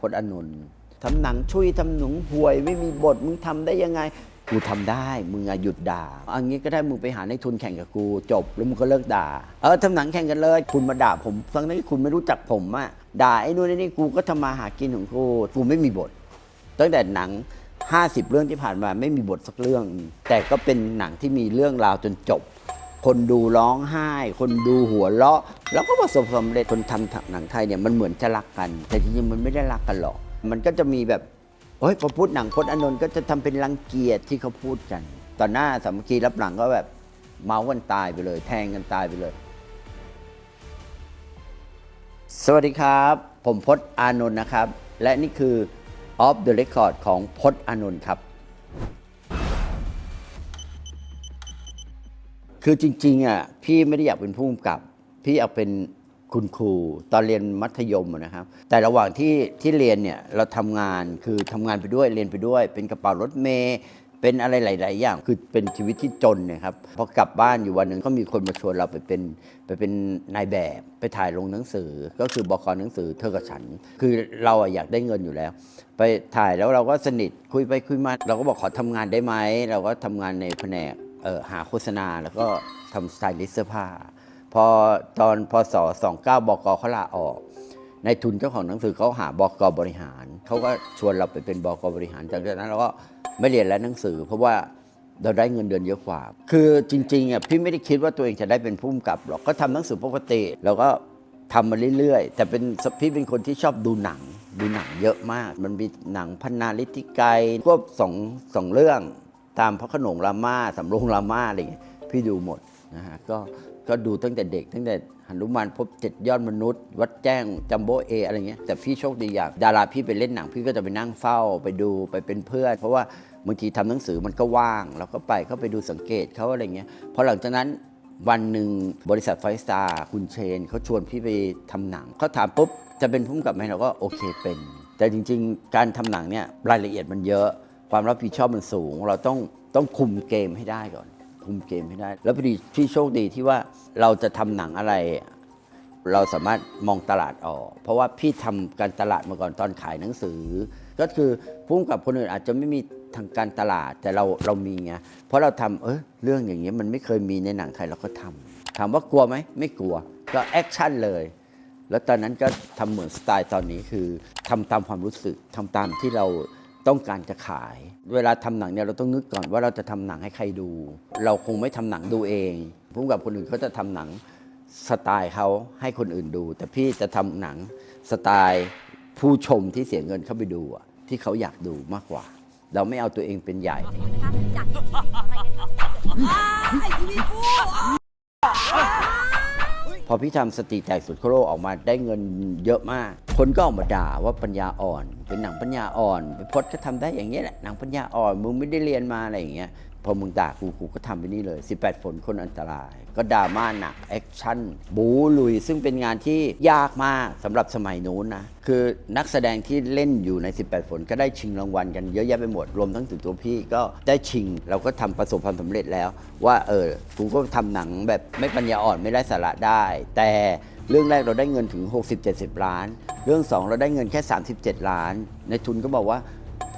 พจน์อานนท์ทำหนังช่วยทำหนุงห่วย ไม่มีบทมึงทำได้ยังไง กูทำได้มึงอะหยุดด่าเอันนี้ก็ได้มึงไปหาในทุนแข่งกับกูจบแล้วมึงก็เลิกด่า เออทำหนังแข่งกันเลย คุณมาด่าผมทั้งที่คุณไม่รู้จักผมอะด่าไอ้นู่นไอ้นี่กูก็ทำมาหากินของกูกูไม่มีบท ตั้งแต่หนัง 50 เรื่องที่ผ่านมาไม่มีบทสักเรื่อง แต่ก็เป็นหนังที่มีเรื่องราวจนจบ คนดูร้องไห้ คนดูหัวเราะ แล้วก็ประสบความสำเร็จคนทำหนังไทยเนี่ยมันเหมือนจะรักกัน แต่จริงๆมันไม่ได้รักกันหรอก มันก็จะมีแบบเฮ้ยพอพูดหนังพจน์อานนท์ก็จะทำเป็นรังเกียจที่เขาพูดกันต่อหน้าสามัคคีรับหลังก็แบบเมาส์กันตายไปเลย แทงกันตายไปเลย สวัสดีครับ ผมพจน์อานนท์นะครับ และนี่คือ Off the Record ของพจน์อานนท์ครับ คือจริงๆอะพี่ไม่ได้อยากเป็นผู้กำกับ พี่อยากเป็นคุณครูตอนเรียนมัธยมอะนะครับ แต่ระหว่างที่ที่เรียนเนี่ยเราทำงานคือทำงานไปด้วยเรียนไปด้วย เป็นกระเป๋ารถเมย์เป็นอะไรหลาย ๆ อย่าง คือเป็นชีวิตที่จนเนะครับพอกลับบ้านอยู่วันหนึ่งก็มีคนมาชวนเราไปเป็นไปเป็นนายแบบไปถ่ายลงหนังสือ ก็คือบกหนังสือเธอกับฉัน คือเราอะอยากได้เงินอยู่แล้ว ไปถ่ายแล้วเราก็สนิทคุยไปคุยมา เราก็บอกขอทำงานได้ไหมเราก็ทำงานในแผนก หาโฆษณาแล้วก็ทำสไตลิสต์เสื้อผ้า พอตอนพศ29บกเขาลาออก ในทุนเจ้าของหนังสือเขาหาบกบริหาร เขาก็ชวนเราไปเป็นบกบริหารจากนั้นเราก็ไม่เรียนแล้วหนังสือ เพราะว่าเราได้เงินเดือนเยอะกว่า คือจริงๆอะพี่ไม่ได้คิดว่าตัวเองจะได้เป็นผู้กำกับหรอกก็ทำหนังสือปกติเราก็ทำมาเรื่อยๆ แต่เป็นพี่เป็นคนที่ชอบดูหนัง ดูหนังเยอะมาก มันมีหนังพันนาลิติไกรก็สองสองเรื่อง ตามพระขนงรามาสำโรงรามาอะไรอย่างเงี้ยพี่ดูหมดนะฮะก็ก็ดูตั้งแต่เด็ก ตั้งแต่หนุมานพบเจ็ดยอดมนุษย์ วัดแจ้งจัมโบเออะไรเงี้ยแต่พี่โชคดีอย่างดาราพี่ไปเล่นหนัง พี่ก็จะไปนั่งเฝ้าไปดูไปเป็นเพื่อน เพราะว่าบางทีทำหนังสือมันก็ว่างเราก็ไปเขาไปดูสังเกตเขาอะไรเงี้ยพอหลังจากนั้นวันหนึ่งบริษัทไฟสตาร์คุณเชนเขาชวนพี่ไปทำหนังเขาถามปุ๊บจะเป็นผู้กำกับไหมเราก็โอเคเป็น แต่จริง ๆ การทำหนังเนี่ยรายละเอียดมันเยอะ ความรับผิดชอบมันสูง เราต้องต้องคุมเกมให้ได้ก่อน คุมเกมให้ได้ แล้วพอดีพี่โชคดีที่ว่าเราจะทำหนังอะไร เราสามารถมองตลาดออก เพราะว่าพี่ทำการตลาดมาก่อนตอนขายหนังสือ ก็คือพุ่งกับคนอื่นอาจจะไม่มีทางการตลาดแต่เราเรามีไงเพราะเราทำเออเรื่องอย่างเงี้ยมันไม่เคยมีในหนังไทยเราก็ทำถามว่ากลัวไหมไม่กลัว ก็แอคชั่นเลย แล้วตอนนั้นก็ทำเหมือนสไตล์ตอนนี้คือทำตามความรู้สึกทำตามที่เรา ต้องการจะขาย เวลาทำหนังเนี่ยเราต้องนึกก่อนว่าเราจะทำหนังให้ใครดู เราคงไม่ทำหนังดูเองพุ่งกับคนอื่นเขาจะทำหนังสไตล์เขาให้คนอื่นดู แต่พี่จะทำหนังสไตล์ผู้ชมที่เสียเงินเข้าไปดูอะที่เขาอยากดูมากกว่า เราไม่เอาตัวเองเป็นใหญ่จากอะไรกันครับไอ้ทีวีกู อพี่ทำสติแตกสุดโคโรออกมาได้เงินเยอะมาก คนก็ออกมาด่าว่าปัญญาอ่อน เป็นหนังปัญญาอ่อนไปพจน์ก็ทำได้อย่างนี้แหละหนังปัญญาอ่อนมึงไม่ได้เรียนมาอะไรอย่างเงี้ย พอมึงด่ากูกูก็ทำไปนี่เลย 18 ฝนคนอันตราย ก็ดราม่าหนัก แอคชั่น บูลุย ซึ่งเป็นงานที่ยากมากสำหรับสมัยนู้นนะ คือนักแสดงที่เล่นอยู่ใน 18 ฝนก็ได้ชิงรางวัลกันเยอะแยะไปหมด รวมทั้งถึงตัวพี่ก็ได้ชิง เราก็ทำประสบความสำเร็จแล้ว ว่าเออกูก็ทำหนังแบบไม่ปัญญาอ่อนไม่ได้สาระได้ แต่เรื่องแรกเราได้เงินถึง 60-70 ล้าน เรื่องสองเราได้เงินแค่ 37 ล้าน ในทุนก็บอกว่า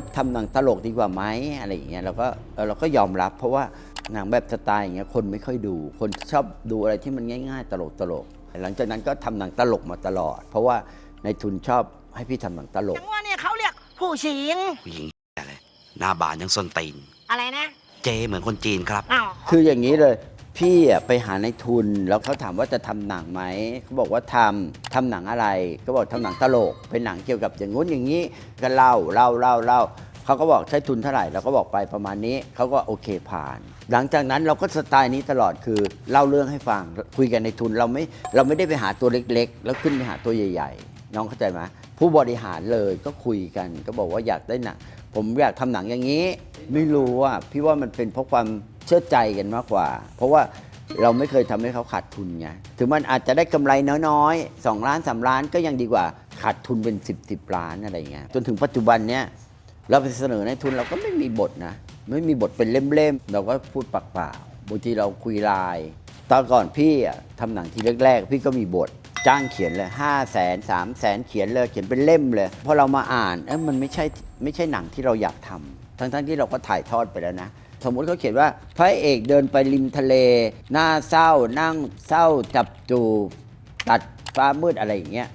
ดทำหนังตลกดีกว่าไหมอะไรอย่างเงี้ยเราก็เออเราก็ยอมรับ เพราะว่าหนังแบบสไตล์อย่างเงี้ยคนไม่ค่อยดู คนชอบดูอะไรที่มันง่าย ๆ ตลกตลกๆหลังจากนั้นก็ทำหนังตลกมาตลอด เพราะว่าในทุนชอบให้พี่ทำหนังตลก จังว่าเนี่ยเขาเรียกผู้ชิง ผู้หญิงอะไรหน้าบานยังส้นตีนอะไรนะ เจเหมือนคนจีนครับ อ้าว คืออย่างนี้เลย พี่อะไปหาในทุนแล้วเขาถามว่าจะทำหนังไหมเขาบอกว่าทำทำหนังอะไรก็บอกทำหนังตลก เป็นหนังเกี่ยวกับอย่างงู้นอย่างนี้ก็เล่าเล่าเล่าเล่าเขาก็บอกใช้ทุนเท่าไหร่เราก็บอกไปประมาณนี้เขาก็โอเคผ่าน หลังจากนั้นเราก็สไตล์นี้ตลอดคือเล่าเรื่องให้ฟังคุยกันในทุนเราไม่เราไม่ได้ไปหาตัวเล็ก ๆ แล้วขึ้นไปหาตัวใหญ่ ๆ น้องเข้าใจไหมผู้บริหารเลยก็คุยกัน ก็บอกว่าอยากได้หนังผมอยากทำหนังอย่างนี้ ไม่รู้อะพี่ว่ามันเป็นเพราะความ เชื่อใจกันมากกว่า เพราะว่าเราไม่เคยทำให้เขาขาดทุนไงถึงมันอาจจะได้กำไรน้อยๆ2ล้าน3ล้านก็ยังดีกว่าขาดทุนเป็น 10 10ล้านอะไรเงี้ยจนถึงปัจจุบันเนี้ยเราไปเสนอในทุนเราก็ไม่มีบทนะ ไม่มีบทเป็นเล่มๆ เราก็พูดปากเปล่าบางทีเราคุยไลน์ตอนก่อนพี่อะทำหนังทีแรกๆ พี่ก็มีบทจ้างเขียนเลยห้าแสนสามแสนเขียนเลยเขียนเป็นเล่มเลยพอเรามาอ่านเอ้มันไม่ใช่ไม่ใช่หนังที่เราอยากทำทั้งๆที่เราก็ถ่ายทอดไปแล้วนะ สมมุติเขาเขียนว่าพระเอกเดินไปริมทะเล หน้าเศร้านั่งเศร้าจับจูบตัดฟ้ามืดอะไรอย่างเงี้ย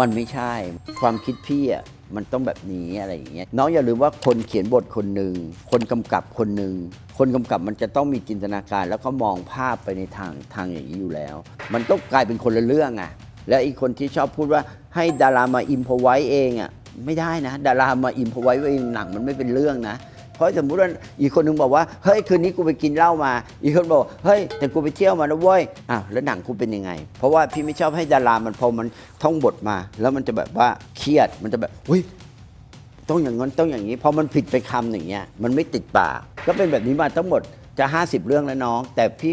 มันไม่ใช่ความคิดพี่อะมันต้องแบบนี้อะไรอย่างเงี้ยน้องอย่าลืมว่าคนเขียนบทคนหนึ่งคนกำกับคนหนึ่งคนกำกับมันจะต้องมีจินตนาการ แล้วก็มองภาพไปในทางทางอย่างนี้อยู่แล้ว มันก็กลายเป็นคนละเรื่องอะแล้วอีกคนที่ชอบพูดว่าให้ดารามาอิมพอไว้เองอะไม่ได้นะ ดารามาอิมพอไว้เองหนังมันไม่เป็นเรื่องนะ เพราะสมมติว่าอีกคนนึงบอกว่าเฮ้ยคืนนี้กูไปกินเหล้ามา อีกคนบอกเฮ้ยแต่กูไปเที่ยวมาแล้วเว้ยอ้าวแล้วหนังกูเป็นยังไง เพราะว่าพี่ไม่ชอบให้ดารามันพอมันท่องบทมา แล้วมันจะแบบว่าเครียดมันจะแบบเฮ้ยต้องอย่างนั้นต้องอย่างนี้พอมันผิดไปคำอย่างเงี้ยมันไม่ติดปากก็เป็นแบบนี้มาทั้งหมดจะ 50 เรื่องแล้วน้อง แต่พี่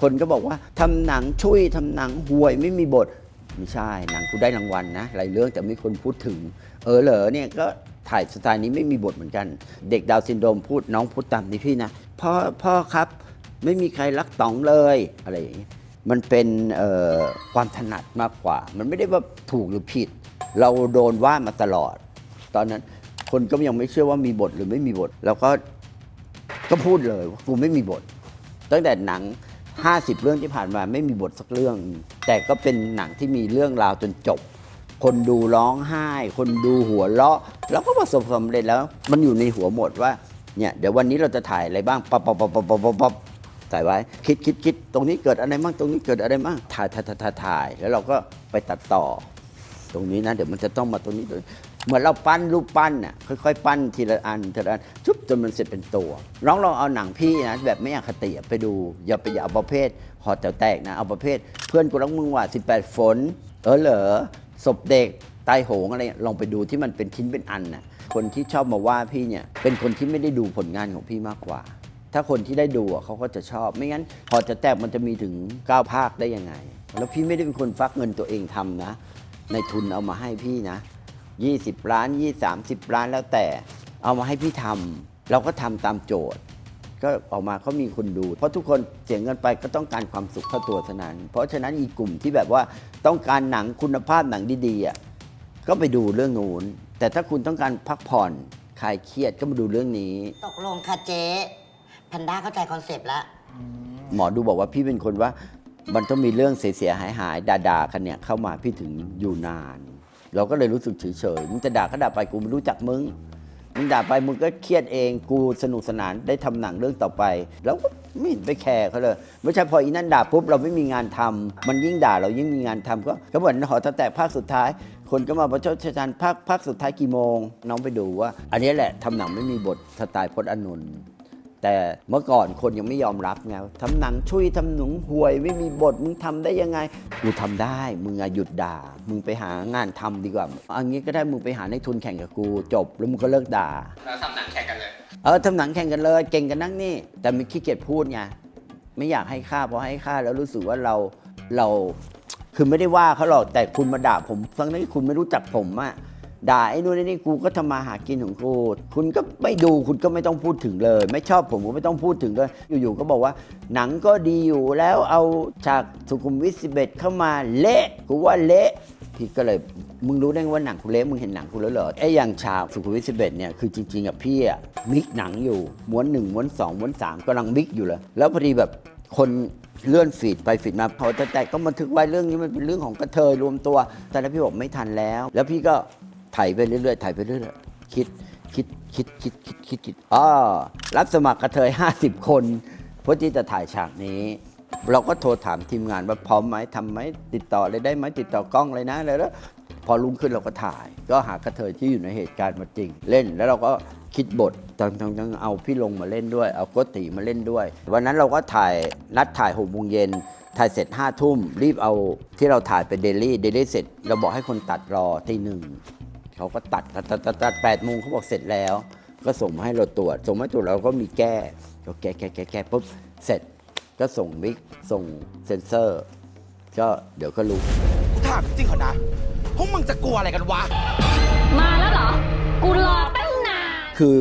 คนก็บอกว่าทำหนังช่วยทำหนังห่วยไม่มีบทไม่ใช่หนังกูได้รางวัลนะหลายเรื่องแต่ไม่คนพูดถึง เออเหรอเนี่ยก็ ถ่ายสไตล์นี้ไม่มีบทเหมือนกัน เด็กดาวซินโดรมพูดน้องพูดตามนี้พี่นะพ่อพ่อครับไม่มีใครรักต๋องเลยอะไรอย่างนี้มันเป็นความถนัดมากกว่า มันไม่ได้ว่าถูกหรือผิด เราโดนว่ามาตลอด ตอนนั้นคนก็ยังไม่เชื่อว่ามีบทหรือไม่มีบท เราก็ก็พูดเลยว่ากูไม่มีบท ตั้งแต่หนัง 50 เรื่องที่ผ่านมาไม่มีบทสักเรื่อง แต่ก็เป็นหนังที่มีเรื่องราวจนจบ คนดูร้องไห้ คนดูหัวเราะแล้วก็ประสบความสำเร็จแล้ว มันอยู่ในหัวหมดว่าเนี่ยเดี๋ยววันนี้เราจะถ่ายอะไรบ้างปั๊บปั๊บปั๊บปั๊บปั๊บปั๊บปั๊บใส่ไว้คิดคิดคิดตรงนี้เกิดอะไรบ้างตรงนี้เกิดอะไรบ้างถ่ายถ่ายถ่ายถ่ายถ่ายแล้วเราก็ไปตัดต่อ ตรงนี้นะเดี๋ยวมันจะต้องมาตรงนี้ตรงนี้เหมือนเราปั้นรูปปั้นน่ะค่อยๆ ปั้นทีละอันทีละอันชุบจนมันเสร็จเป็นตัวน้องลองเอาหนังพี่นะแบบไม่อคติไปดู อย่าไปอย่าเอาประเภทหอแต๋วแตกนะเอาประเภท เพื่อนกูรักมึงว่า18 ฝน เออเหรอ ศพเด็กตายโหงอะไรลองไปดูที่มันเป็นชิ้นเป็นอันน่ะคนที่ชอบมาว่าพี่เนี่ยเป็นคนที่ไม่ได้ดูผลงานของพี่มากกว่า ถ้าคนที่ได้ดูอะเขาก็จะชอบ ไม่งั้น พอจะแตกมันจะมีถึง 9 ภาคได้ยังไง แล้วพี่ไม่ได้เป็นคนฟักเงินตัวเองทำนะ ในทุนเอามาให้พี่นะ 20 ล้าน 20 30 ล้านแล้วแต่ เอามาให้พี่ทำเราก็ทำตามโจทย์ ก็ออกมาเขามีคนดู เพราะทุกคนเสียเงินไปก็ต้องการความสุขเข้าตัวเท่านั้น เพราะฉะนั้นอีกกลุ่มที่แบบว่าต้องการหนังคุณภาพหนังดีๆอะก็ไปดูเรื่องนู้นแต่ถ้าคุณต้องการพักผ่อนคลายเครียดก็มาดูเรื่องนี้ ตกลงค่ะเจ๊แพนด้าเข้าใจคอนเซปต์แล้วหมอดูบอกว่าพี่เป็นคนว่า มันต้องมีเรื่องเสียหายหายๆด่าๆกันเนี่ยเข้ามาพี่ถึงอยู่นาน เราก็เลยรู้สึกเฉยๆมึงจะด่าก็ด่าไปกูไม่รู้จักมึง มึงด่าไปมึงก็เครียดเองกูสนุกสนานได้ทำหนังเรื่องต่อไป แล้วก็ไม่เห็นไปแคร์เขาเลยไม่ใช่พออีนั่นด่าปุ๊บเราไม่มีงานทำมันยิ่งด่าเรายิ่งมีงานทำก็ก็เหมือนหอแตกภาคสุดท้าย คนก็มาประชดชันภาคภาคสุดท้ายกี่โมง น้องไปดูว่า อันนี้แหละทำหนังไม่มีบทสไตล์พจน์อานนท์ แต่เมื่อก่อนคนยังไม่ยอมรับไงทำหนังช่วยทำหนุงห่วย ไม่มีบทมึงทำได้ยังไง กูทำได้ มึงอะหยุดด่า มึงไปหางานทำดีกว่าเอันนี้ก็ได้มึงไปหาในทุนแข่งกับกูจบแล้วมึงก็เลิกด่า เราทำหนังแข่งกันเลย เออทำหนังแข่งกันเลย เก่งกันนั่งนี่ แต่ไม่ขี้เกียจพูดไงไม่อยากให้ค่าเพราะให้ค่าแล้วรู้สึกว่าเราเราคือไม่ได้ว่าเขาหรอกแต่คุณมาด่าผมทั้งที่คุณไม่รู้จักผมอะ ด่าไอ้นู่นไอ้นี่กูก็ทำมาหากินของกูคุณก็ไม่ดูคุณก็ไม่ต้องพูดถึงเลย ไม่ชอบผมก็ไม่ต้องพูดถึงเลยอยู่ๆก็บอกว่า หนังก็ดีอยู่แล้วเอาฉากสุขุมวิทสิบเอ็ดเข้ามาเละกูว่าเละพี่ก็เลยมึงรู้ได้ไงว่าหนังกูเละมึงเห็นหนังกูแล้วเหรอไอ้อย่างฉากสุขุมวิทสิบเอ็ดเนี่ยคือจริงๆอะพี่อะมิกหนังอยู่ม้วนหนึ่งม้วนสองม้วนสามกำลังมิกอยู่เลยแล้วพอดีแบบคนเลื่อนฟีดไปฟีดมาพอแต่แต่ก็บันทึกไว้เรื่องนี้มันเป็นเรื่องของกระเทยรวมตัว แต่แล้วพี่บอกไม่ทันแล้ว แล้วพี่ก็ ถ่ายไปเรื่อยๆถ่ายไปเรื่อยๆคิดคิดคิดคิดคิดคิดคิดอ๋อรับสมัครกระเทย 50 คนเพื่อที่จะถ่ายฉากนี้ เราก็โทรถามทีมงานว่าพร้อมไหมทำไหมติดต่อเลยได้ไหมติดต่อกล้องเลยนะแล้ว พอรุ่งขึ้นเราก็ถ่าย ก็หากระเทยที่อยู่ในเหตุการณ์มาจริง เล่นแล้วเราก็คิดบทตอนต้องต้องเอาพี่ลงมาเล่นด้วย เอาโกติมาเล่นด้วย วันนั้นเราก็ถ่ายนัดถ่ายหกโมงเย็นถ่ายเสร็จห้าทุ่มรีบเอาที่เราถ่ายไปเดลี่เดลี่เสร็จ เราบอกให้คนตัดรอตีหนึ่ง เขาก็ตัดตัดตัดตัดตัดแปดโมงเขาบอกเสร็จแล้ว ก็ส่งมาให้เราตรวจ ส่งมาให้ตรวจเราก็มีแก้ก็แก้แก้แก้แก้ปุ๊บเสร็จก็ส่งมิกส่งเซนเซอร์ ก็เดี๋ยวก็รู้กูถามจริงๆเหรอนะพวกมึงจะกลัวอะไรกันวะ มาแล้วเหรอ กูรอตั้งนาน คือ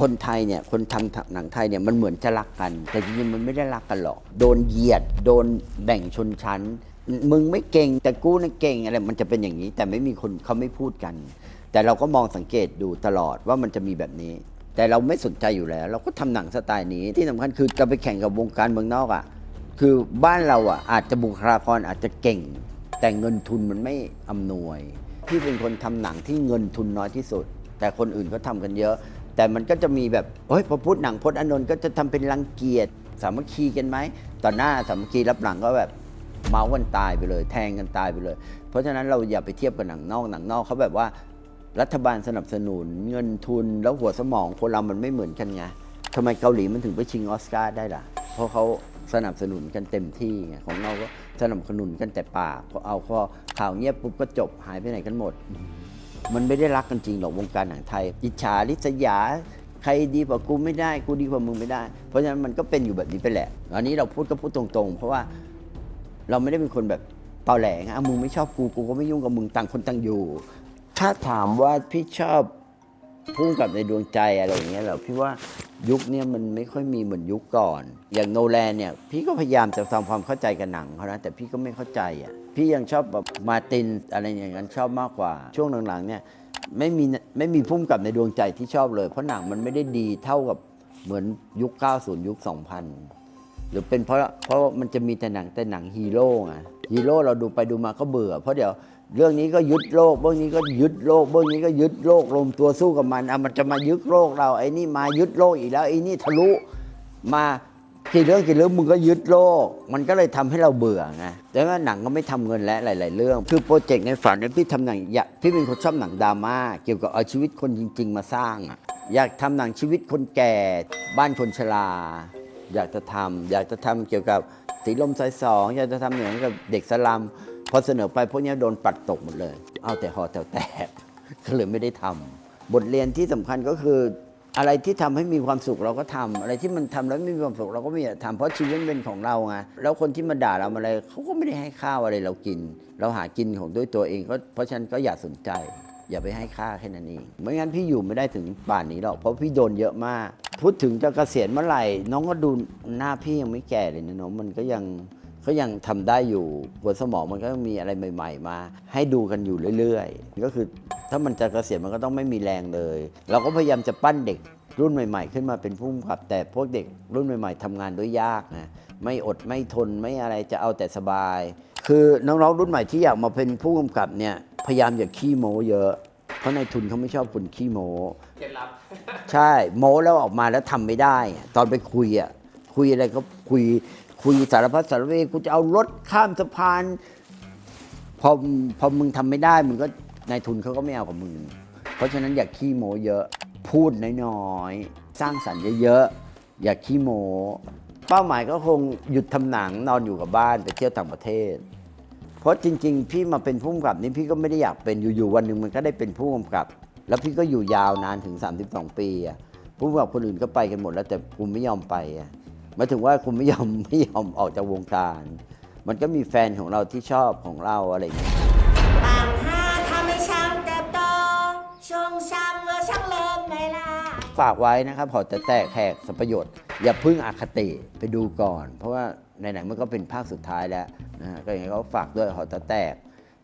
คนไทยเนี่ยคนทำหนังไทยเนี่ยมันเหมือนจะรักกัน แต่จริงๆมันไม่ได้รักกันหรอก โดนเหยียด โดนแบ่งชนชั้น มึงไม่เก่งแต่กูน่ะเก่งอะไรมันจะเป็นอย่างนี้ แต่ไม่มีคนเขาไม่พูดกัน แต่เราก็มองสังเกตดูตลอดว่ามันจะมีแบบนี้ แต่เราไม่สนใจอยู่แล้ว เราก็ทำหนังสไตล์นี้ที่สำคัญคือจะไปแข่งกับวงการเมืองนอกอะคือบ้านเราอะอาจจะบุคลากรอาจจะเก่ง แต่เงินทุนมันไม่อำนวยพี่เป็นคนทำหนังที่เงินทุนน้อยที่สุด แต่คนอื่นเขาทำกันเยอะ แต่มันก็จะมีแบบเฮ้ยพอพูดหนังพจน์อนนท์ก็จะทำเป็นรังเกียจสามัคคีกันไหมต่อหน้าสามัคคีรับหลังก็แบบ เมาส์กันตายไปเลย แทงกันตายไปเลย เพราะฉะนั้นเราอย่าไปเทียบกับหนังนอกหนังนอกเขาแบบว่า รัฐบาลสนับสนุนเงินทุนแล้วหัวสมองคนเรามันไม่เหมือนกันไงทำไมเกาหลีมันถึงไปชิงออสการ์ได้ล่ะ เพราะเขาสนับสนุนกันเต็มที่ไงของเราก็สนับสนุนกันแต่ปากพอเอาพอข่าวเงียบปุ๊บก็จบหายไปไหนกันหมด มันไม่ได้รักกันจริงหรอกวงการหนังไทย อิจฉาริษยา ใครดีกว่ากูไม่ได้ กูดีกว่ามึงไม่ได้ เพราะฉะนั้นมันก็เป็นอยู่แบบนี้ไปแหละ อันนี้เราพูดก็พูดตรงๆ เพราะว่า เราไม่ได้เป็นคนแบบตอแหลงอะมึงไม่ชอบกูกูก็ไม่ยุ่งกับมึงต่างคนต่างอยู่ ถ้าถามว่าพี่ชอบพุ่งกับในดวงใจอะไรอย่างเงี้ยเหรอพี่ว่ายุคเนี้ยมันไม่ค่อยมีเหมือนยุคก่อน อย่างโนแลนเนี่ย พี่ก็พยายามจะทำความเข้าใจกับหนังเขานะแต่พี่ก็ไม่เข้าใจอะพี่ยังชอบแบบมาตินอะไรอย่างนั้นชอบมากกว่า ช่วงหลังๆเนี่ยไม่มีไม่มีพุ่มกับในดวงใจที่ชอบเลย เพราะหนังมันไม่ได้ดีเท่ากับเหมือนยุค 90 ยุค 2000 หรือเป็นเพราะเพราะมันจะมีแต่หนังแต่หนังฮีโร่ไงฮีโร่เราดูไปดูมาก็เบื่อ เพราะเดี๋ยวเรื่องนี้ก็ยึดโลกเรื่องนี้ก็ยึดโลกเรื่องนี้ก็ยึดโลกรวมตัวสู้กับมันอะมันจะมายึดโลกเราไอ้นี่มายึดโลกอีกแล้วไอ้นี่ทะลุมากี่เรื่องกี่เรื่องมึงก็ยึดโลก มันก็เลยทำให้เราเบื่อไงแต่ว่าหนังก็ไม่ทำเงินและหลาย ๆ เรื่อง คือโปรเจกต์ในฝันเนี่ยพี่ทำหนังอยากพี่เป็นคนชอบหนังดราม่าเกี่ยวกับเอาชีวิตคนจริง ๆ มาสร้างอะอยากทำหนังชีวิตคนแก่ บ้านคนชรา อยากจะทำอยากจะทำเกี่ยวกับสีลมสายสองอยากจะทำอย่างกับเด็กสลัมพอเสนอไปพวกนี้โดนปัดตกหมดเลย เอาแต่หอแถวแตกก็เลยไม่ได้ทำบทเรียนที่สำคัญก็คืออะไรที่ทำให้มีความสุขเราก็ทำอะไรที่มันทำแล้วไม่มีความสุขเราก็ไม่อยากทำเพราะชีวิตเป็นของเราไงแล้วคนที่มาด่าเราอะไรเขาก็ไม่ได้ให้ข้าวอะไรเรากิน เราหากินของด้วยตัวเองก็เพราะฉะนั้นก็อย่าสนใจ อย่าไปให้ค่าแค่นั้นเองไม่งั้นพี่อยู่ไม่ได้ถึงป่านนี้หรอกเพราะพี่โดนเยอะมาก พูดถึงจะเกษียณเมื่อไหร่ น้องก็ดูหน้าพี่ยังไม่แก่เลยนะน้องมันก็ยังก็ยังทำได้อยู่หัวสมองมันก็มีอะไรใหม่ ๆ มา ให้ดูกันอยู่เรื่อยๆ ก็คือถ้ามันจะเกษียณมันก็ต้องไม่มีแรงเลย เราก็พยายามจะปั้นเด็กรุ่นใหม่ ๆ ขึ้นมาเป็นผู้กำกับ แต่พวกเด็กรุ่นใหม่ ๆทำงานด้วยยากนะไม่อดไม่ทนไม่อะไรจะเอาแต่สบาย คือน้องๆรุ่นใหม่ที่อยากมาเป็นผู้กำกับเนี่ยพยายามอย่าขี้โม้เยอะ เพราะในทุนเขาไม่ชอบคนขี้โม้ ใช่โม้แล้วออกมาแล้วทำไม่ได้ ตอนไปคุยอะคุยอะไรก็คุยคุยสารพัดสารเวกูจะเอารถข้ามสะพานพอพอมึงทำไม่ได้มึงก็นายทุนเขาก็ไม่เอากับมึง เพราะฉะนั้นอย่าขี้โมเยอะ พูดน้อยๆ สร้างสรรค์เยอะๆ อย่าขี้โม เป้าหมายก็คงหยุดทำหนังนอนอยู่กับบ้านไปเที่ยวต่างประเทศ เพราะจริง ๆ พี่มาเป็นผู้กำกับนี่พี่ก็ไม่ได้อยากเป็นอยู่ๆวันหนึ่งมันก็ได้เป็นผู้กำกับ แล้วพี่ก็อยู่ยาวนานถึง 32 ปีอะผู้กำกับคนอื่นก็ไปกันหมดแล้วแต่กูไม่ยอมไปอะหมายถึงว่าคุณไม่ยอมไม่ยอมออกจากวงการ มันก็มีแฟนของเราที่ชอบของเราอะไรอย่างเงี้ยบางห้าถ้าไม่ช่างเติบโตช่วงช่างเมื่อช่างเริ่มไม่ล่ะฝากไว้นะครับหอจะแตกแหกสัพยศอย่าพึ่งอคติไปดูก่อน เพราะว่าในหนังมันก็เป็นภาคสุดท้ายแล้วนะฮะก็อย่างนี้ก็ฝากด้วยหอจะแตก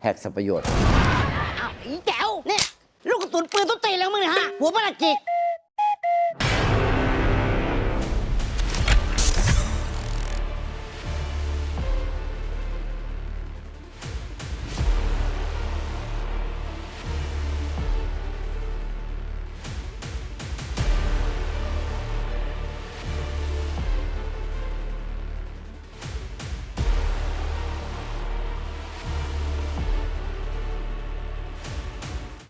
แหกสัพยศอ้าวอีแก้วเนี่ย ลูกกระสุนปืนต้นตีนแล้วมึงเนี่ยฮะหัวประหลัดจิก